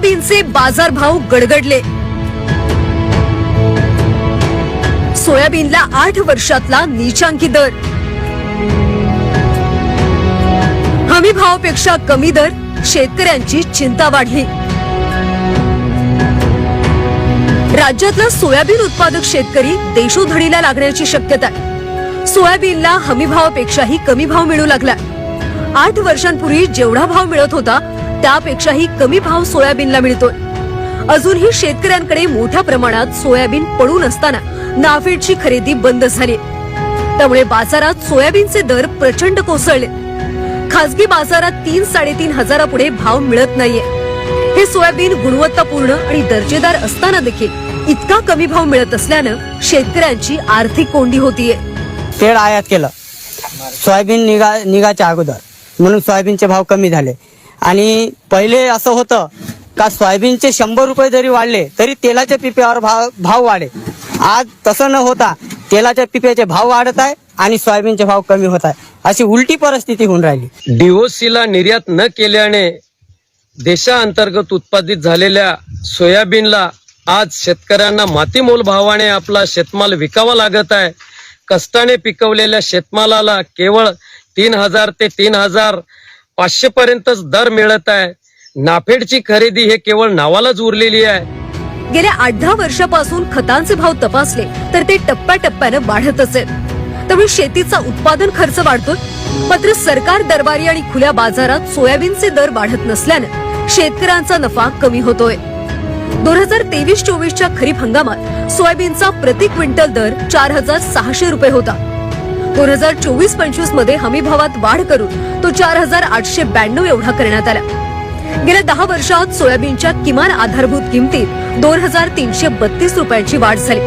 सोयाबीनचे बाजारभाव गडगडले. सोयाबीनला आठ वर्षातला नीचांकी दर. हमी भावापेक्षा कमी दर शेतकऱ्यांची चिंता वाढली. राज्यातला सोयाबीन उत्पादक शेतकरी देशोधडीला लागण्याची शक्यता आहे. सोयाबीनला हमी भावापेक्षाही कमी भाव मिळू लागला आठ वर्षांपूर्वी जेवढा भाव मिळत होता त्यापेक्षाही कमी भाव सोयाबीनला मिळतोय. अजूनही शेतकऱ्यांकडे मोठ्या प्रमाणात सोयाबीन पडून असताना नाफेडची खरेदी बंद झाली त्यामुळे बाजारात सोयाबीनचे दर प्रचंड कोसळले. खासगी बाजारात तीन साडेतीन हजारापुढे भाव मिळत नाहीये. हे सोयाबीन गुणवत्तापूर्ण आणि दर्जेदार असताना देखील इतका कमी भाव मिळत असल्यानं शेतकऱ्यांची आर्थिक कोंडी होतीये. तेल आयात केलं. सोयाबीन निघा निघाच्या अगोदर. म्हणून सोयाबीनचे भाव कमी झाले. आणि पहिले असं होतं का सोयाबीनचे शंभर रुपये जरी वाढले तरी तेलाच्या पिप्यावर भाव भाव वाढे. आज तसं न होता तेलाच्या पिप्याचे भाव वाढत आहे आणि सोयाबीनचे भाव कमी होत आहे. अशी उलटी परिस्थिती होऊन राहिली. डीओसीला निर्यात न केल्याने देशांतर्गत उत्पादित झालेल्या सोयाबीनला आज शेतकऱ्यांना मातीमोल भावाने आपला शेतमाल विकावा लागत आहे. कष्टाने पिकवलेल्या शेतमालाला केवळ तीन हजार ते तीन हजार पाचशे पर्यंतच दर मिळत आहे. नाफेडची खरेदी हे केवळ नावालाच उरलेली आहे. गेल्या आठ दहा वर्षापासून खतांचे भाव तपासले तर ते टप्प्याटप्प्यानं वाढत असेल त्यामुळे शेतीचा उत्पादन खर्च वाढतोय. मात्र सरकार दरबारी आणि खुल्या बाजारात सोयाबीनचे दर वाढत नसल्यानं शेतकऱ्यांचा नफा कमी होतोय. दोन हजार तेवीस चोवीसच्या खरीप हंगामात सोयाबीनचा प्रति क्विंटल दर चार हजार सहाशे रुपये होता. दोन हजार चोवीस पंचवीसमध्ये हमी भावात वाढ करून तो चार हजार आठशे ब्याण्णव एवढा करण्यात आला. गेल्या दहा वर्षात सोयाबीनच्या किमान आधारभूत किमतीत दोन हजार तीनशे बत्तीस रुपयांची वाढ झाली.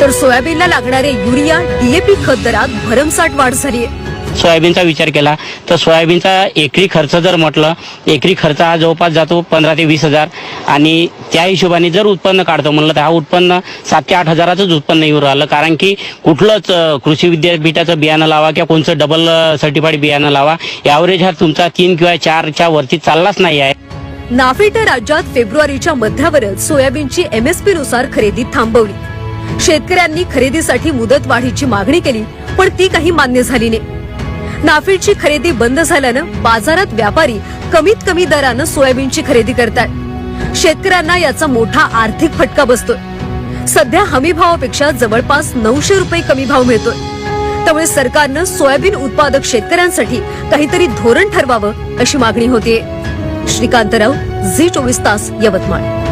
तर सोयाबीनला लागणारे युरिया डीएपी खत दरात भरमसाठ वाढ झाली आहे सोयाबीनचा विचार केला तर सोयाबीनचा एकरी खर्च जर म्हटलं एकरी खर्च हा जवळपास जातो पंधरा ते वीस हजार. आणि त्या हिशोबाने जर उत्पन्न काढतो म्हणलं तर हा उत्पन्न सात ते आठ हजाराचंच उत्पन्न येऊ राहिलं. कारण की कुठलंच कृषी विद्यापीठाचं बियाणं लावा किंवा कोणचं डबल सर्टिफाईड बियाणं लावा ॲव्हरेज हा तुमचा तीन किंवा चारच्या वरती चाललाच नाही आहे. नाफेडनं राज्यात फेब्रुवारीच्या मध्यावरच सोयाबीनची एमएसपी नुसार खरेदी थांबवली. शेतकऱ्यांनी खरेदीसाठी मुदत वाढीची मागणी केली पण ती काही मान्य झाली नाही. नाफेडची खरेदी बंद झाल्यानं बाजारात व्यापारी कमीत कमी दरानं सोयाबीनची खरेदी करतात. शेतकऱ्यांना याचा मोठा आर्थिक फटका बसतोय. सध्या हमी भावापेक्षा जवळपास नऊशे रुपये कमी भाव मिळतोय. त्यामुळे सरकारनं सोयाबीन उत्पादक शेतकऱ्यांसाठी काहीतरी धोरण ठरवावं अशी मागणी होतीये. श्रीकांत राव झी चोवीस तास यवतमाळ.